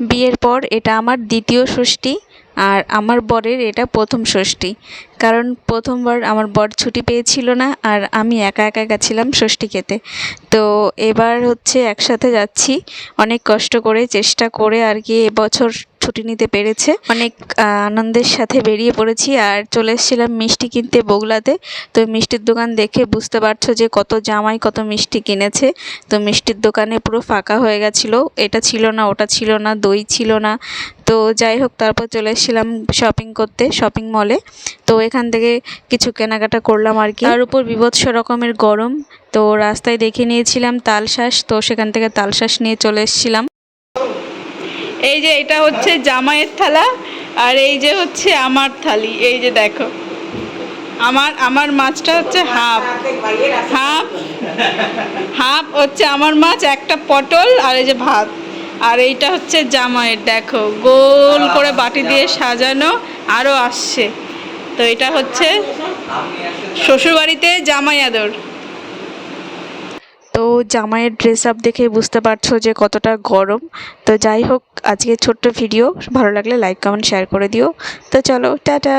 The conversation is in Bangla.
বিয়ের পর এটা আমার দ্বিতীয় ষষ্ঠী আর আমার বরের এটা প্রথম ষষ্ঠী। কারণ প্রথমবার আমার বর ছুটি পেয়েছিল না আর আমি একা একা গেছিলাম ষষ্ঠী খেতে। তো এবার হচ্ছে একসাথে যাচ্ছি। অনেক কষ্ট করে, চেষ্টা করে আর কি এবছর ছুটি নিতে পেরেছে। অনেক আনন্দের সাথে বেরিয়ে পড়েছি আর চলে এসেছিলাম মিষ্টি কিনতে বগুলাতে তো মিষ্টির দোকান দেখে বুঝতে পারছ যে কত জামাই, কত মিষ্টি কিনেছে। তো মিষ্টির দোকানে পুরো ফাঁকা হয়ে গেছিল। এটা ছিল না, ওটা ছিল না, দই ছিল না। তো যাই হোক, তারপর চলে এসেছিলাম শপিং করতে শপিং মলে তো এখান থেকে কিছু কেনাকাটা করলাম আর কি। তার উপর বিভৎস রকমের গরম। তো রাস্তায় দেখে নিয়েছিলাম তালশাঁস। তো সেখান থেকে তালশাঁস নিয়ে চলে এসেছিলাম। এই যে এটা হচ্ছে জামাইয়ের থালা, আর এই যে হচ্ছে আমার থালি। এই যে দেখো, আমার আমার মাছটা হচ্ছে হাফ। হাফ হাফ হচ্ছে আমার মাছ, একটা পটল আর এই যে ভাত। আর এইটা হচ্ছে জামাইয়ের, দেখো, গোল করে বাটি দিয়ে সাজানো আরও আসছে। তো এটা হচ্ছে শ্বশুরবাড়িতে জামাই আদর। জামাইয়ের ড্রেস আপ দেখে বুঝতে পারছ যে কতটা গরম। তো যাই হোক আজকে ছোট্ট ভিডিও ভালো লাগলে লাইক কমেন্ট শেয়ার করে দিও। তো চলো, টাটা!